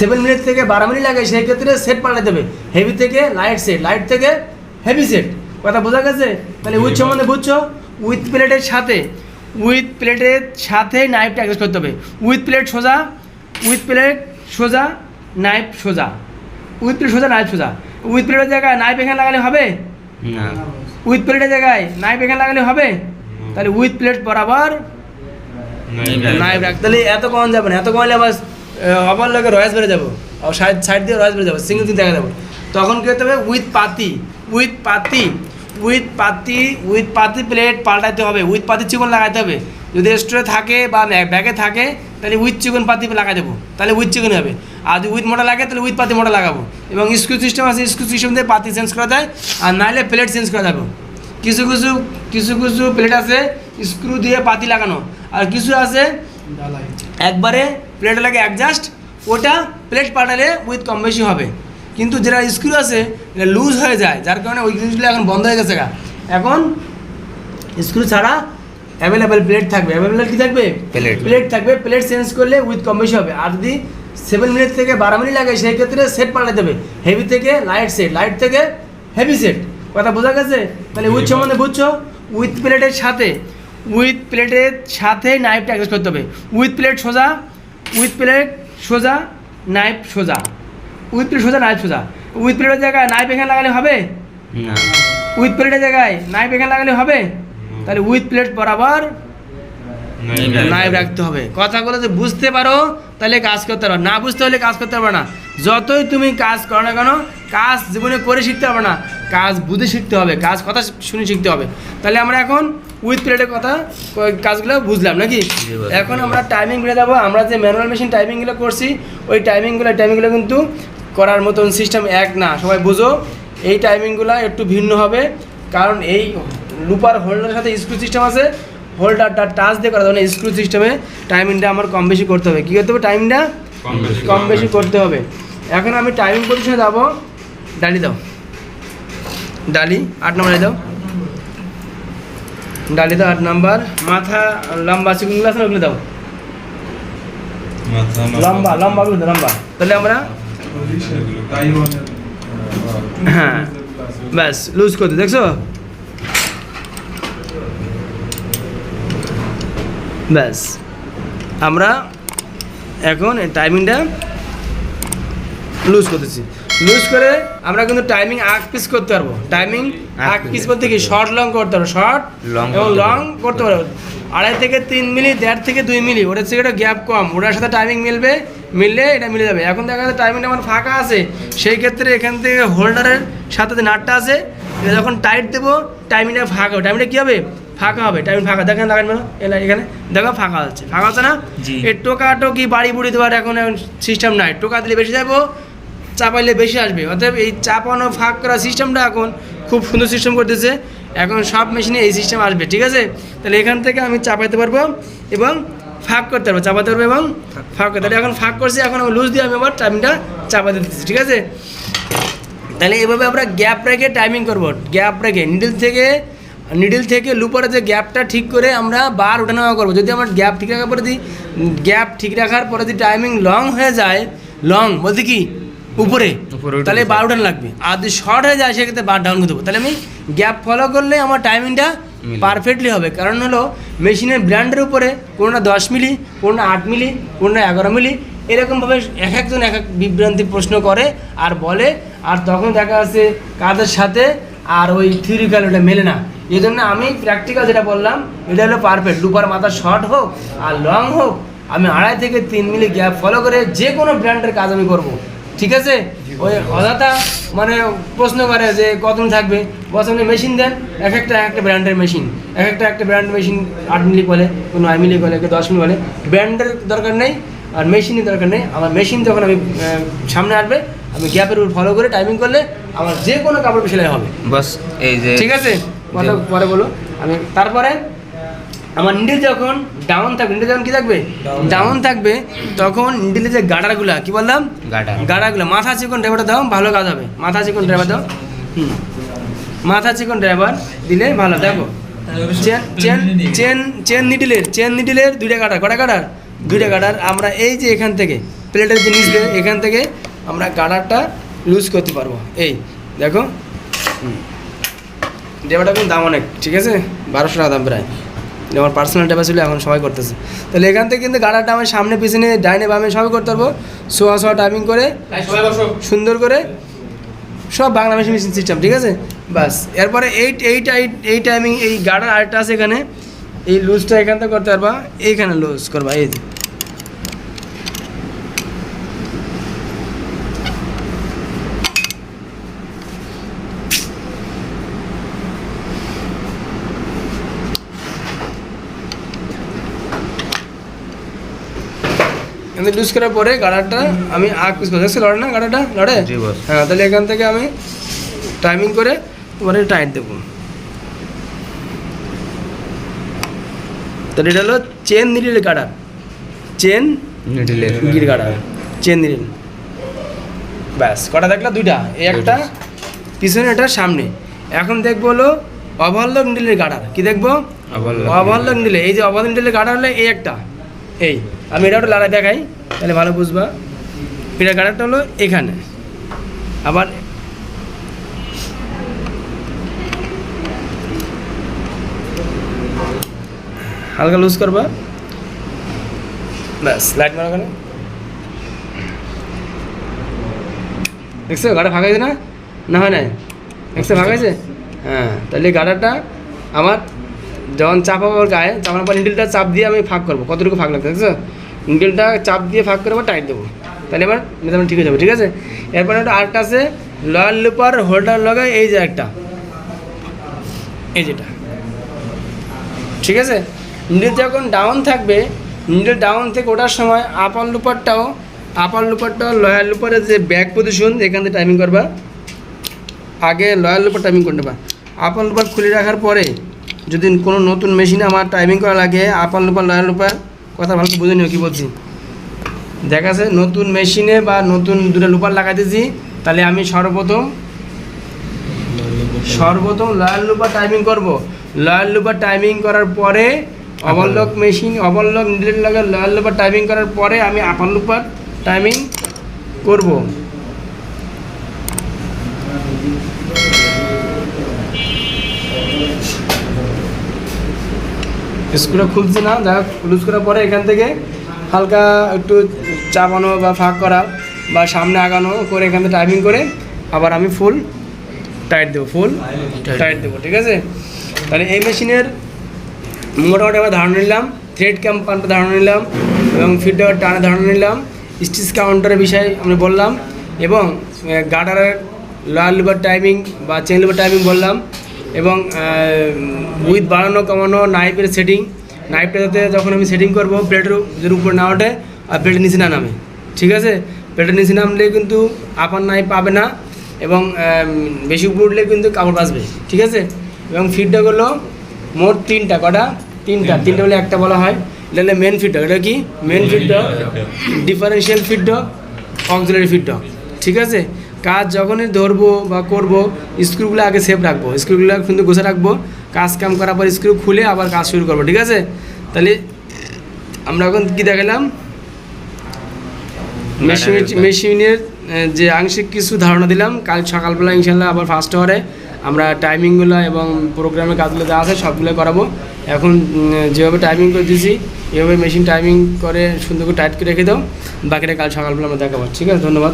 Seven minute থেকে বারো minute লাগে সেই ক্ষেত্রে সেট পাল্টাতে হবে হেভি থেকে লাইট সেট লাইট থেকে হেভি সেট কথা বোঝা গেছে? তাহলে উইথ সম্বন্ধে বুঝছ? উইথ প্লেটের সাথে উইথ প্লেটের সাথে নাইফটা অ্যাডজাস্ট করতে হবে। উইথ প্লেট সোজা উইথ প্লেট সোজা নাইফ সোজা। উইথ প্লেট সোজা নাইফ সোজা। উইথ প্লেটের জায়গায় নাইফ এখানে লাগালে হবে? না। উইথ প্লেটের জায়গায় নাইফ এখানে লাগালে হবে? তাহলে উইথ প্লেট বরাবর নাইফ রাখ তাহলে এত কম যাবে না এত কমালে আবার আবার লোকে রয়েস বেড়ে যাব। সাইড সাইড দিয়ে রয়েস বেড়ে যাব সিঙ্গেল সিঙ্গেল দেখা যাব। তখন কী হতে হবে? উইথ পাতি উইথ পাতি উইথ পাতি উইথ পাতি প্লেট পাল্টাতে হবে। উইথ পাতি চিকন লাগাতে হবে। যদি স্টোরে থাকে বা ব্যাগে থাকে তাহলে উইথ চিকন পাতি লাগাই দেবো। তাহলে উইথ চিকন হবে। আর যদি উইথ মোটা লাগে তাহলে উইথ পাতি মোটা লাগাবো। এবং স্ক্রু সিস্টেম আছে স্ক্রু সিস্টেম দিয়ে পাতি চেঞ্জ করা যায় আর নাহলে প্লেট চেঞ্জ করা যাবে। কিছু কিছু কিছু কিছু প্লেট আছে স্ক্রু দিয়ে পাতি লাগানো। আর কিছু আছে একবারে প্লেট লাগে অ্যাডজাস্ট ওটা প্লেট পাল্টালে উইথ কম বেশি হবে। কিন্তু যেটা স্ক্রু আছে এটা লুজ হয়ে যায় যার কারণে ওই জিনিসগুলো এখন বন্ধ হয়ে গেছে। এখন স্ক্রু ছাড়া অ্যাভেলেবেল প্লেট থাকবে। অ্যাভেলেবেল কি থাকবে? প্লেট প্লেট থাকবে। প্লেট চেঞ্জ করলে উইথ কম বেশি হবে। আর যদি সেভেন মিনিট থেকে বারো মিনিট লাগে সেই ক্ষেত্রে সেট পাল্টাতে হবে হেভি থেকে লাইট সেট লাইট থেকে হেভি সেট কথা বোঝা গেছে? তাহলে উইথ সম্বন্ধে বুঝছ? উইথ প্লেটের সাথে উইথ প্লেটের সাথে নাইফটা অ্যাডজাস্ট করতে হবে। উইথ প্লেট সোজা উইথ প্লেট সোজা নাইফ সোজা। উইথ প্লেট সোজা নাইফ সোজা। উইথ প্লেটের জায়গায় নাইফ এখানে লাগালে হবে? না। উইথ প্লেটের জায়গায় নাইফ এখানে লাগালে হবে? তাহলে উইথ প্লেট বরাবর নাইফ রাখতে হবে। কথাগুলো যদি বুঝতে পারো তাহলে কাজ করতে পারো। না বুঝতে হলে কাজ করতে পারবে না। যতই তুমি কাজ করো না কেন কাজ জীবনে করে শিখতে হবে না। কাজ বুঝে শিখতে হবে। কাজ কথা শুনে শিখতে হবে। তাহলে আমরা এখন উইথ প্লেটের কথা কাজগুলো বুঝলাম নাকি? এখন আমরা টাইমিং বেড়ে যাব আমরা যে ম্যানুয়াল মেশিন টাইমিংগুলো করছি ওই টাইমিংগুলো টাইমিংগুলো কিন্তু করার মতন সিস্টেম এক না। সবাই বুঝো এই টাইমিংগুলো একটু ভিন্ন হবে। কারণ এই লুপার হোল্ডারের সাথে স্ক্রু সিস্টেম আছে। হোল্ডারটা টাচ দিয়ে করা যাবে স্ক্রু সিস্টেমে টাইমিংটা আমার কম বেশি করতে হবে। কী করতে হবে? টাইমটা কম বেশি। করতে হবে। এখন আমি টাইমিং পজিশনে যাব। ডালি দাও। ডালি আট নম্বরে দাও। ডালি দাও আট নাম্বার মাথা লম্বা চিকুনগুলো আছে? ওগুলো দাও। লম্বা। লম্বাগুলো দাও লম্বা। তাহলে আমরা হ্যাঁ। ব্যাস লুজ করতে দেখছ? ব্যাস। আমরা এখন এই টাইমিংটা লুজ করতেছি। লুজ করে আমরা কিন্তু টাইমিং আগ পিস করতে পারব। টাইমিং আগ পিস। বলতে কি? শর্ট লং করতে পারব শর্ট Long এবং লং করতে পারব। আড়াই থেকে তিন মিলি দেড় থেকে দুই মিলি ওটার থেকে একটা গ্যাপ কম। ওটার সাথে টাইমিং মিলবে মিললে এটা মিলে যাবে। এখন দেখা যাচ্ছে টাইমিংটা আমার ফাঁকা আছে। সেই ক্ষেত্রে এখান থেকে হোল্ডারের সাথে যে নাটটা আছে এটা যখন টাইট দেবো টাইমিংটা ফাঁকা হবে। টাইমিংটা কী হবে? ফাঁকা হবে। টাইমিং ফাঁকা। দেখেন লাগান না এখানে। দেখো ফাঁকা হচ্ছে। ফাঁকা হচ্ছে না। এর টোকা টোকি বাড়ি বুড়ি দেওয়ার এখন এখন সিস্টেম নাই। টোকা দিলে বেশি যাব চাপাইলে বেশি আসবে। অতএব এই চাপানো ফাঁক করা সিস্টেমটা এখন খুব সুন্দর সিস্টেম করতেছে। এখন সব মেশিনে এই সিস্টেম আসবে ঠিক আছে? তাহলে এখান থেকে আমি চাপাইতে পারব এবং ফাঁক করতে পারব। চাপাতে পারব এবং ফাঁক করতে এখন ফাঁক করছি এখন আমি লুজ দিয়ে আমি আবার টাইমটা চাপাতে দিচ্ছি ঠিক আছে? তাহলে এভাবে আমরা গ্যাপ রেখে টাইমিং করব। গ্যাপ রেখে নিডল থেকে নিডল থেকে লুপারে যে গ্যাপটা ঠিক করে আমরা বার ওঠানামা করব। যদি আমার গ্যাপ ঠিক রাখার পরে যদি গ্যাপ ঠিক রাখার পরে যদি টাইমিং লং হয়ে যায় লং বলতে কি? উপরে। তাহলে বার উঠান লাগবে। আর যদি শর্ট হয়ে যায় সেক্ষেত্রে বার ডাউন করে দেবো। তাহলে আমি গ্যাপ ফলো করলে আমার টাইমিংটা পারফেক্টলি হবে। কারণ হলো মেশিনের ব্র্যান্ডের উপরে কোনোটা দশ মিলি কোনোটা আট মিলি কোনোটা এগারো মিলি এরকমভাবে এক একজন এক এক বিভ্রান্তি প্রশ্ন করে আর বলে, আর তখন দেখা যাচ্ছে কাদের সাথে আর ওই থিওরিক্যাল ওটা মেলে না। এই জন্য আমি প্র্যাকটিক্যাল যেটা বললাম, এটা হলো পারফেক্ট লুপার মাথা শর্ট হোক আর লং হোক, আমি আড়াই থেকে তিন মিলি গ্যাপ ফলো করে যে কোনো ব্র্যান্ডের কাজ আমি করব। ঠিক আছে? ওই অযথা মানে প্রশ্ন করে যে কতদিন থাকবে? আপনি মেশিন দেন। এক একটা এক একটা ব্র্যান্ডের মেশিন এক একটা একটা ব্র্যান্ড মেশিন আট মিলি বলে, কোনো নয় মিলি বলে কেউ দশ মিলি বলে। ব্র্যান্ডের দরকার নেই। আর মেশিনের দরকার নেই। আমার মেশিন যখন আমি সামনে আসবে আমি গ্যাপের উপর ফলো করে টাইমিং করলে আমার যে কোনো কাপড় সেলাই হবে। বাস এই যে ঠিক আছে? কথা পরে বলো। আমি তারপরে আমার নিডেল যখন ডাউন থাকবে নিডেল যখন কি থাকবে? ডাউন থাকবে। তখন নিডেলের যে গাডারগুলা কি বললাম? গাডার গাড়াগুলো। মাথা চিকন ড্রাইভারটা দাও ভালো কাজ হবে। মাথা চিকন ড্রাইভার দাও। হুম। মাথা চিকন ড্রাইভার দিলে ভালো দেখো। চেন চেন চেন চেন নিডিলের চেন নিডিলের দুইটা কাটার কটা কাটার দুইটা কাটার আমরা এই যে এখান থেকে প্লেটের জিনিস দিয়ে এখান থেকে আমরা গার্ডারটা লুজ করতে পারব। এই দেখো। ডেবাটা কিন্তু দাম অনেক ঠিক আছে? বারোশো টাকা দাম প্রায়। আমার পার্সোনাল ডেবা ছিল এখন সবাই করতেছে। তাহলে এখান থেকে কিন্তু গাড়াটা আমার সামনে পিছনে ডাইনে বামে সবই করতে পারব। সোয়া সোয়া টাইমিং করে সুন্দর করে সব বাংলা মেশিন মেশিন সিস্টেম ঠিক আছে? বাস এরপরে এই এই এই টাইমিং এই গাড়ার আরেকটা আছে এখানে। এই লুজটা এখান থেকে করতে পারবা এইখানে লুজ করবা এই যে। এখানে লুজ করার পরে গাড়াটা আমি আগ পিস দেখছি লড়ে না গাড়াটা লড়ে বস। হ্যাঁ তাহলে এখান থেকে আমি টাইমিং করে তোমার টাইট দেবো তাহলে এটা হলো চেন নিডিল গাড়া চেন নিডিলের গির গাড়া চেন নিডিল। ব্যাস কটা দেখলা? দুইটা। এই একটা পিছনে এটা সামনে। এখন দেখব হলো অভাল্য নিডিলের গাড়ার কি দেখব? অভাল্য নিডিলে। এই যে অভাল্য নিডিলের গাড়া হলো এই একটা। এই আমি এটা একটু লাড়া দেখাই তাহলে ভালো বুঝবা। এটা গাড়াটা হলো এখানে। আবার হালকা লুজ করবা। ব্যাস, লাইট মারা কেন দেখছ, গাড়া হয়েছে না? না হয় নাই? দেখছ হয়েছে? হ্যাঁ তাহলে গাড়াটা আমার যখন চাপাবো ওর গায়ে চাপানোর পর নিডলটা চাপ দিয়ে আমি ফাঁক করব। কতটুকু ফাঁক লাগছে দেখছ? নিডলটা চাপ দিয়ে ফাঁক করে টাইট দেবো। তাহলে এবার মেজারমেন্ট ঠিক হয়ে যাবে, ঠিক আছে? এরপরে একটা আরেকটা আছে, লয়াল লুপার হোল্ডার লাগায় এই যে একটা। এই যেটা। ঠিক আছে? নিডল যখন ডাউন থাকবে নিডল ডাউন থেকে ওঠার সময় আপার লুপারটাও আপার লুপারটাও লয়াল লুপারের যে ব্যাক পজিশন এখান থেকে টাইমিং করবা। আগে লয়াল লুপার টাইমিং করে নেবা। আপার লুপার খুলে রাখার পরে, যদি কোনো নতুন মেশিনে আমার টাইমিং করা লাগে আপার লুপার লয়াল লুপার কথা ভালো বুঝে নিও কী বলছি। দেখা আছে নতুন মেশিনে বা নতুন দুটো লুপার লাগাইতেছি, তাহলে আমি সর্বপ্রথম সর্বপ্রথম লয়াল লুপার টাইমিং করব। লয়াল লুপার টাইমিং করার পরে অবল্লক মেশিন অবল্লক নিডেল লাগে লয়াল লুপার টাইমিং করার পরে আমি আপার লুপার টাইমিং করব। স্ক্রুটা খুলছে না দেখা লুজ করার পরে এখান থেকে হালকা একটু চাপানো বা ফাঁক করা বা সামনে আগানো করে এখান থেকে টাইমিং করে আবার আমি ফুল টাইট দেবো ফুল টাইট দেবো ঠিক আছে? তাহলে এই মেশিনের মোটামুটি আমরা ধারণা নিলাম থ্রেড ক্যাম্পানটা ধারণা নিলাম এবং ফিডার টানে ধারণা নিলাম স্টিচ কাউন্টারের বিষয়ে আমি বললাম এবং গার্ডারের লয়াল লিভার টাইমিং বা চেন লিভার টাইমিং বললাম এবং উইথ বাড়ানো, কমানো নাইফের সেটিং নাইফটা যাতে যখন আমি সেটিং করব প্লেটের যদি উপরে না ওঠে আর প্লেটের নিচে না নামে, ঠিক আছে? প্লেটের নিচে নামলে কিন্তু আপার নাইফ পাবে না এবং বেশি উপরে উঠলে কিন্তু কাপড় বাঁচবে, ঠিক আছে? এবং ফিডটা হলো মোট তিনটা, কটা? তিনটা তিনটা। বলে একটা বলা হয়। এটা হলো মেন ফিডটা এটা কি? মেন ফিডটা ডিফারেন্সিয়াল ফিডটা অক্সিলারি ফিডটা ঠিক আছে? কাজ যখনই ধরবো বা করব স্ক্রুগুলো আগে সেফ রাখব। স্ক্রুগুলো কিন্তু গোছা রাখব। কাজ কাম করার পর স্ক্রু খুলে আবার কাজ শুরু করব ঠিক আছে? তাহলে আমরা এখন কী দেখালাম? মেশিন মেশিনের যে আংশিক কিছু ধারণা দিলাম কাল সকালবেলা ইনশাল্লাহ আবার ফার্স্ট আওয়ারে আমরা টাইমিংগুলো এবং প্রোগ্রামের কাজগুলো যা আছে সবগুলো করাবো। এখন যেভাবে টাইমিং করে দিয়েছি, এভাবে মেশিন টাইমিং করে সুন্দর করে টাইট করে রেখে দাও। বাকিটা কাল সকালবেলা আমরা দেখাবো। ঠিক আছে? ধন্যবাদ।